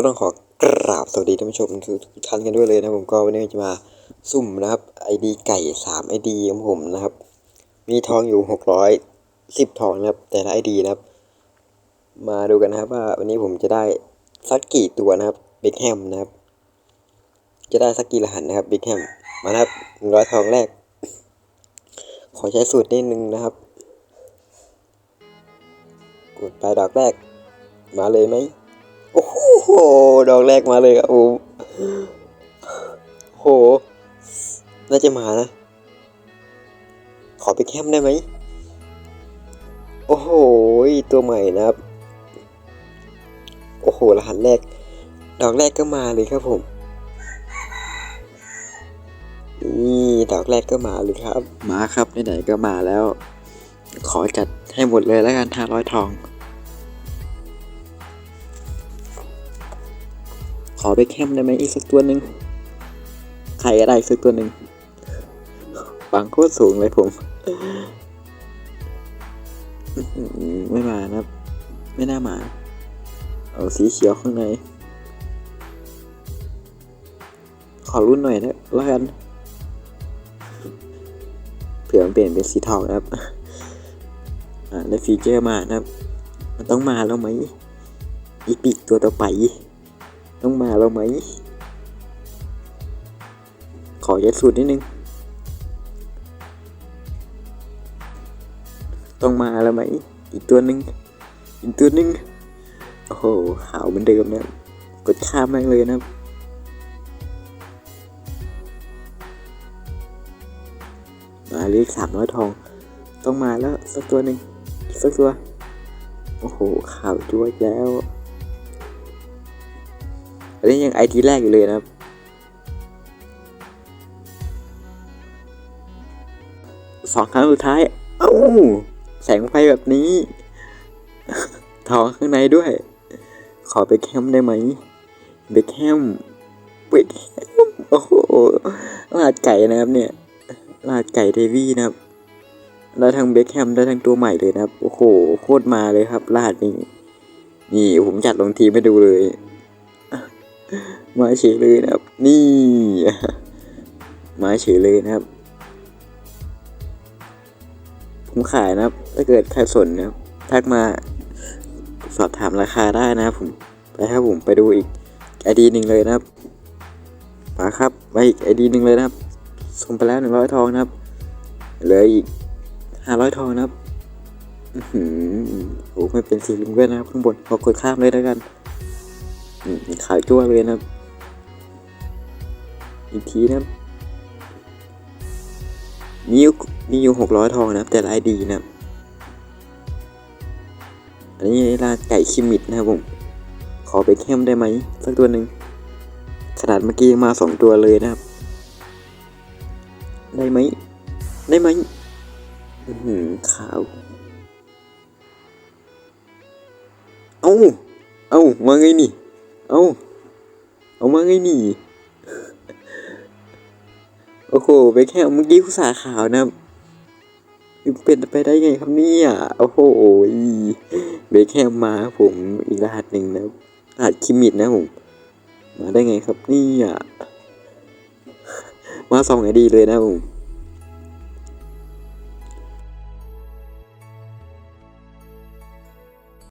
ก็ต้องขอกราบสวัสดีท่านผู้ชมทุกท่านกันด้วยเลยนะผมก็วันนี้จะมาซุ่มนะครับไอดีไก่สามไอดีของผมนะครับ มีทองอยู่หกร้อยสิบทองนะครับ แต่ละไอดีนะครับ มาดูกันนะครับว่าวันนี้ผมจะได้สักกี่ตัวนะครับเบคแฮมนะครับ จะได้สักกี่รหัสนะครับเบคแฮมมาครับหนึ่งร้อยทองแรก ขอใช้สูตรนิดนึงนะครับกดไปดอกแรก มาเลยไหม โห ดอกแรกมาเลยครับผมโห น่าจะมานะ ขอไปแคมได้ไหม โอ้โห ตัวใหม่นะครับ โอ้โห รหัสแรก ดอกแรกก็มาเลยครับผม นี่ดอกแรกก็มาเลยครับ มาครับไหนๆก็มาแล้ว ขอจัดให้หมดเลยแล้วกันห้าร้อยทอง ขอไปแคมได้ไหมอีกสักตัวหนึ่งใครก็ได้อีกสักตัวหนึ่งบังโคตรสูงเลยผม ไม่มานะครับไม่น่ามา เอาสีเขียวข้างใน ขอรุ่นหน่อยนะแล้วกันเผื่อมันเปลี่ยนเป็นสีทองนะครับ อ่าได้ฟีเจอร์มานะครับ มันต้องมาแล้วไหมอีปิกตัวต่อไป ต้องมาแล้วไหม ขอยัดสูตรนิดนึง ต้องมาแล้วไหม อีกตัวหนึ่งอีกตัวหนึ่งโอ้โหขาวเหมือนเดิมนะกดข้ามแม่งเลยนะมาเลขสามร้อยทอง ต้องมาแล้วสักตัวหนึ่งสักตัว โอ้โหข่าวจ้วดแล้ว อันนี้ยังไอทีแรกอยู่เลยนะครับ สองครั้งสุดท้าย เอ้า แสงไฟแบบนี้ทองข้างในด้วย ขอไปแคมได้ไหมเบคแฮมเบคแฮมโอ้โหลาดไก่นะครับเนี่ยลาดไก่เทวี่นะครับได้ทั้งเบคแฮมได้ทั้งตัวใหม่เลยนะครับ โอ้โห โคตรมาเลยครับลาดนี่ นี่ผมจัดลงทีไม่ดูเลย มาเฉยเลยนะครับ นี่มาเฉยเลยนะครับ ผมขายนะครับ ถ้าเกิดใครสนนะครับ ทักมาสอบถามราคาได้นะครับผมไปครับผมไปดูอีกไอดีหนึ่งเลยนะครับมาครับไปอีกไอดีหนึ่งเลยนะครับส่งไปแล้วหนึ่งร้อยทองนะครับเหลืออีกห้าร้อยทองนะครับอือหือโอ้ไม่เป็นสีลุงด้วยนะครับข้างบนขอกดข้ามเลยแล้วกัน ขายจั่วเลยนะครับ อีกทีนะครับ มีอยู่มีอยู่หกร้อยทองนะครับแต่รายดีนะครับ อันนี้ร้าไก่คิมิดนะครับผม ขอไปเข้มได้ไหมสักตัวหนึ่ง ขนาดเมื่อกี้มาสองตัวเลยนะครับ ได้ไหม ได้ไหมอื้อหือขาว เอ้า เอ้ามาไงนี่ เอ้าเอามาไงนี่โอ้โหไปแค่เมื่อกี้ผู้สาขาวนะเป็นไปได้ไงครับเนี่ย โอ้โหเบคแฮมมาผมอีกรหัสหนึ่งนะครับรหัสคิมิดนะผม มาได้ไงครับเนี่ย มาสองไอดีเลยนะผม